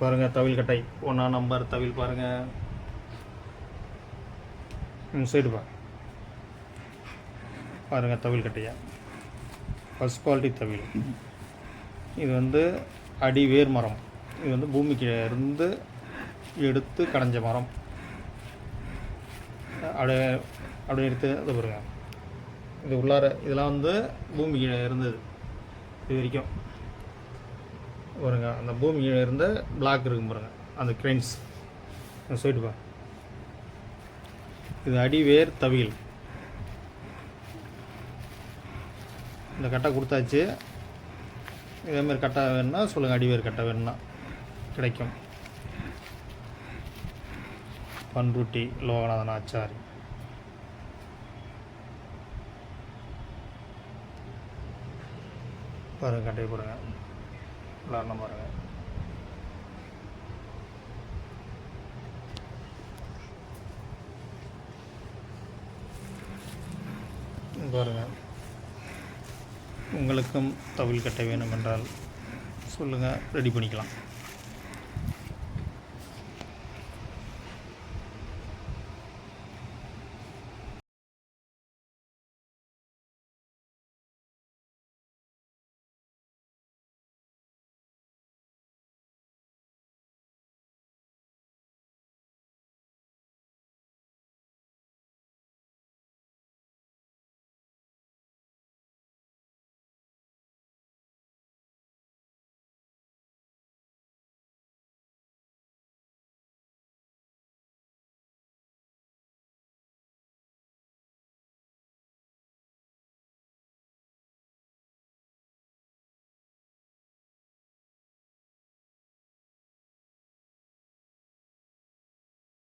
பாருங்கள் தவில் கட்டை. ஒன்றா நம்பர் தவில் பாருங்கள் இந்த சைடு பாருங்க பாருங்கள் தவில் கட்டையா. ஃபஸ்ட் குவாலிட்டி தவில். இது வந்து அடி வேர் மரம். இது வந்து பூமிக்கு இருந்து எடுத்து கடைஞ்ச மரம். அப்படியே அப்படியே எடுத்து அதை பாருங்க. இது உள்ளார இதெல்லாம் வந்து பூமிக்கு இருந்தது. இது வரைக்கும். வருங்க அந்த பூமியில் இருந்த பிளாக் இருக்கும் பாருங்க அந்த கிரெயின்ஸ் சொல்லிட்டு பா. இது அடிவேர் தவியல். இந்த கட்டை கொடுத்தாச்சு. இதேமாதிரி கட்டை வேணும்னா சொல்லுங்கள் அடிவேர் கட்டை வேணும்னா கிடைக்கும். பன்ருட்டி லோகநாதன் ஆச்சாரி. பாருங்கள் கட்டையை போடுங்க. விளாட்ணும் பாருங்க. பாருங்க. உங்களுக்கும் தவில் கட்ட வேணும் என்றால் சொல்லுங்கள் ரெடி பண்ணிக்கலாம்.